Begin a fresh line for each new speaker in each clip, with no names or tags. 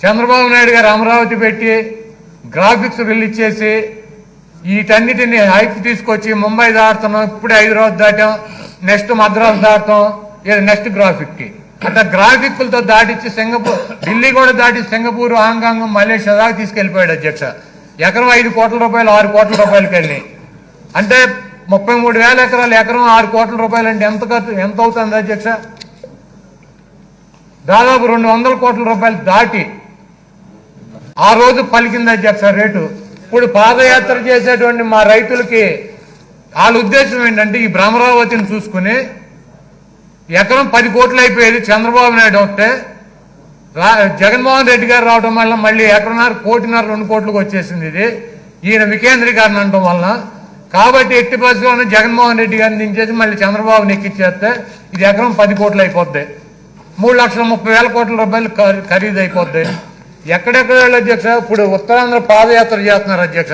చంద్రబాబు నాయుడు గారు అమరావతి పెట్టి graphics release చేసి వీటన్నిటిని హైక్ తీసుకొచ్చి ముంబై దాటుతున్నాం ఇప్పుడే హైదరాబాద్ దాటాం నెక్స్ట్ మద్రాసు దాటాం ఇది నెక్స్ట్ గ్రాఫిక్కి అంటే అట్లా గ్రాఫిక్లతో దాటిచ్చి సింగపూర్ ఢిల్లీ కూడా దాటి సింగపూర్ హాంకాంగ్ మలేషియా దాకా తీసుకెళ్ళిపోయాడు అధ్యక్ష. ఎకరం ఐదు కోట్ల రూపాయలు ఆరు కోట్ల రూపాయలకి వెళ్ళి. అంటే ముప్పై మూడు వేల ఎకరాలు ఎకరం ఆరు కోట్ల రూపాయలు అంటే ఎంత ఖర్చు ఎంత అవుతుంది అధ్యక్ష? దాదాపు రెండు వందల కోట్ల రూపాయలు దాటి ఆ రోజు పలికింది అధ్యక్ష రేటు. ఇప్పుడు పాదయాత్ర చేసేటువంటి మా రైతులకి వాళ్ళ ఉద్దేశం ఏంటంటే ఈ భ్రమరావతిని చూసుకుని ఎకరం పది కోట్లు అయిపోయేది చంద్రబాబు నాయుడు వస్తే రా జగన్మోహన్ రెడ్డి గారు రావడం వల్ల మళ్ళీ ఎకరన్నర కోటిన్నర రెండు కోట్లకు వచ్చేసింది ఇది. ఈయన వికేంద్రీకరణ అనడం వలన. కాబట్టి ఎట్టి పరిస్థితుల్లోనూ జగన్మోహన్ రెడ్డి గారిని దించేసి మళ్ళీ చంద్రబాబుని ఎక్కిచ్చేస్తే ఇది ఎకరం పది కోట్లు అయిపోద్ది. మూడు లక్షల ముప్పై వేల కోట్ల రూపాయలు ఖరీదు అయిపోద్ది ఎక్కడెక్కడ వెళ్ళి అధ్యక్ష? ఇప్పుడు ఉత్తరాంధ్ర పాదయాత్ర చేస్తున్నారు అధ్యక్ష.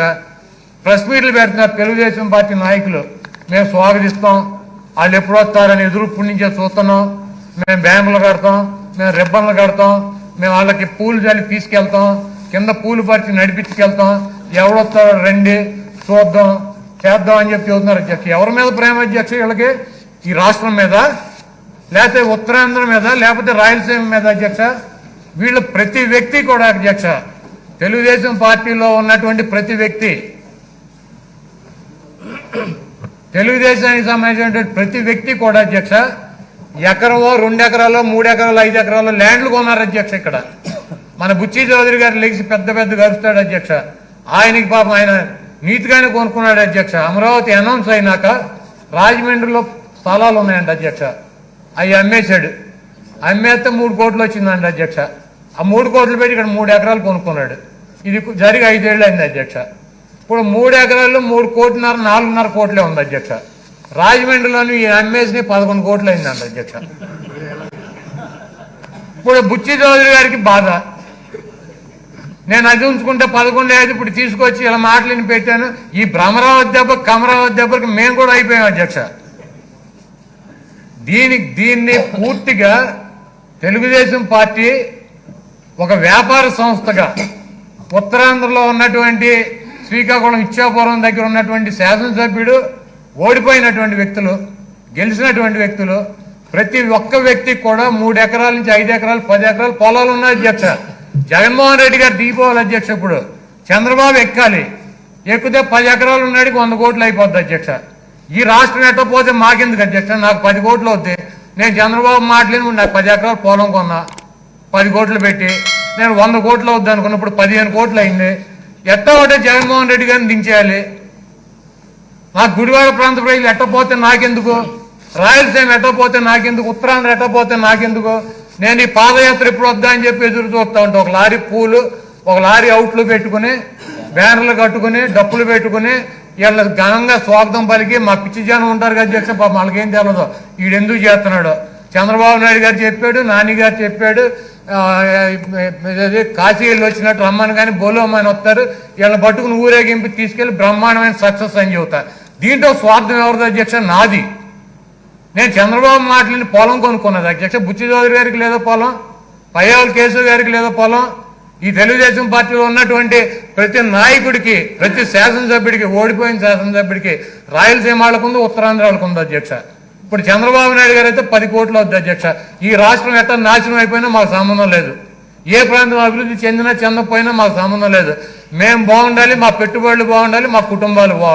ప్రెస్ మీట్లు పెడుతున్నారు తెలుగుదేశం పార్టీ నాయకులు. మేము స్వాగతిస్తాం. వాళ్ళు ఎప్పుడు వస్తారని ఎదురు పుణ్యం చూస్తున్నాం. మేము బ్యాంకులు కడతాం. మేము రిబ్బన్లు కడతాం. మేము వాళ్ళకి పూలు జల్లి తీసుకెళ్తాం. కింద పూలు పరిచి నడిపించుకెళ్తాం. ఎవడొస్తారో రండి చూద్దాం చేద్దాం అని చెప్పి చెబుతున్నారు అధ్యక్ష. ఎవరి మీద ప్రేమ అధ్యక్ష వీళ్ళకి? ఈ రాష్ట్రం మీద లేకపోతే ఉత్తరాంధ్ర మీద లేకపోతే రాయలసీమ మీద అధ్యక్ష? వీళ్ళు ప్రతి వ్యక్తి కూడా అధ్యక్ష. తెలుగుదేశం పార్టీలో ఉన్నటువంటి ప్రతి వ్యక్తి. తెలుగుదేశానికి సంబంధించినటువంటి ప్రతి వ్యక్తి కూడా అధ్యక్ష. ఎకరమో రెండు ఎకరాలో మూడు ఎకరాలు ఐదు ఎకరాలు ల్యాండ్లు కొన్నారు అధ్యక్ష ఇక్కడ. మన బుచ్చి చౌదరి గారు లేచి పెద్ద పెద్ద గరుస్తాడు అధ్యక్ష. ఆయనకి పాపం ఆయన నీతిగానే కొనుక్కున్నాడు అధ్యక్ష. అమరావతి అనౌన్స్ అయినాక రాజమండ్రిలో స్థలాలు ఉన్నాయండి అధ్యక్ష. అవి అమ్మేశాడు. అమ్మేస్తే మూడు కోట్లు వచ్చిందండి అధ్యక్ష. ఆ మూడు కోట్లు పెట్టి ఇక్కడ మూడు ఎకరాలు కొనుక్కున్నాడు. ఇది జరిగి ఐదేళ్ళు అయింది అధ్యక్ష. ఇప్పుడు మూడు ఎకరాల్లో మూడు కోట్లున్నర నాలుగున్నర కోట్లే ఉంది అధ్యక్ష. రాజమండ్రిలోని ఈ అమ్మేసి పదకొండు కోట్లు అయిందండి అధ్యక్ష. ఇప్పుడు బుచ్చి చౌదరి గారికి బాధ. నేను అది ఉంచుకుంటే పదకొండు ఐదు ఇప్పుడు తీసుకొచ్చి ఇలా మాటలని పెట్టాను. ఈ భ్రమరావతి దెబ్బ కమరావతి దెబ్బకి మేము కూడా అయిపోయాం అధ్యక్ష. దీనికి దీన్ని పూర్తిగా తెలుగుదేశం పార్టీ ఒక వ్యాపార సంస్థగా ఉత్తరాంధ్రలో ఉన్నటువంటి శ్రీకాకుళం ఇచ్చాపురం దగ్గర ఉన్నటువంటి శాసనసభ్యుడు ఓడిపోయినటువంటి వ్యక్తులు గెలిచినటువంటి వ్యక్తులు ప్రతి ఒక్క వ్యక్తికి కూడా మూడు ఎకరాల నుంచి ఐదు ఎకరాలు పది ఎకరాలు పొలాలు ఉన్నాయి అధ్యక్ష. జగన్మోహన్ రెడ్డి గారు దిగిపోవాలి అధ్యక్ష ఇప్పుడు చంద్రబాబు ఎక్కాలి. ఎక్కితే పది ఎకరాలు ఉన్నాడికి వంద కోట్లు అయిపోద్ది అధ్యక్ష. ఈ రాష్ట్రం ఎట్టపోతే మాకెందుకు అధ్యక్ష? నాకు పది కోట్లు అవుతాయి నేను చంద్రబాబు మాట్లాడి నాకు పది ఎకరాలు పొలం కొన్నా. పది కోట్లు పెట్టి నేను వంద కోట్లు అవుద్ది అనుకున్నప్పుడు పదిహేను కోట్లు అయింది. ఎట్ట ఒకటే జగన్మోహన్ రెడ్డి గారిని దించేయాలి. నాకు గుడివాడ ప్రాంత ప్రజలు ఎట్టపోతే నాకెందుకు? రాయలసీమ ఎట్టపోతే నాకెందుకు? ఉత్తరాంధ్ర ఎట్టపోతే నాకెందుకు? నేను ఈ పాదయాత్ర ఎప్పుడు వద్దా అని చెప్పి ఎదురు చూస్తా ఉంటా. ఒక లారీ పూలు ఒక లారీ అవుట్లు పెట్టుకుని బ్యానర్లు కట్టుకుని డప్పులు పెట్టుకుని వీళ్ళ ఘనంగా స్వాగతం పలికి మా పిచ్చి జనం ఉంటారు కదా అధ్యక్ష పాపం వాళ్ళకేం తెలియదు వీడెందుకు చేస్తున్నాడు? చంద్రబాబు నాయుడు గారు చెప్పాడు నాని గారు చెప్పాడు కాశీలు వచ్చినట్టు రమ్మని కానీ బోలోమని వస్తారు. వీళ్ళని పట్టుకుని ఊరేగింపు తీసుకెళ్ళి బ్రహ్మాండమైన సక్సెస్ అని చెబుతారు దీంట్లో స్వార్థం ఎవరిది అధ్యక్ష? నాది. నేను చంద్రబాబు మాట్లాడిన పొలం కొనుక్కున్నది అధ్యక్ష. బుచ్చి చౌదరి గారికి లేదో పొలం? పయ్యావుల కేసు గారికి లేదో పొలం? ఈ తెలుగుదేశం పార్టీలో ఉన్నటువంటి ప్రతి నాయకుడికి ప్రతి శాసనసభ్యుడికి ఓడిపోయిన శాసనసభ్యుడికి రాయలసీమ వాళ్ళకు ఉంది ఉత్తరాంధ్ర వాళ్ళకు ఉంది అధ్యక్ష. ఇప్పుడు చంద్రబాబు నాయుడు గారు అయితే పది కోట్లు వద్దు అధ్యక్ష. ఈ రాష్ట్రం ఎట్లా నాశనం అయిపోయినా మాకు సంబంధం లేదు. ఏ ప్రాంతం అభివృద్ధి చెందినా చెందకపోయినా మాకు సంబంధం లేదు. మేము బాగుండాలి మా పెట్టుబడులు బాగుండాలి మా కుటుంబాలు బాగుండాలి.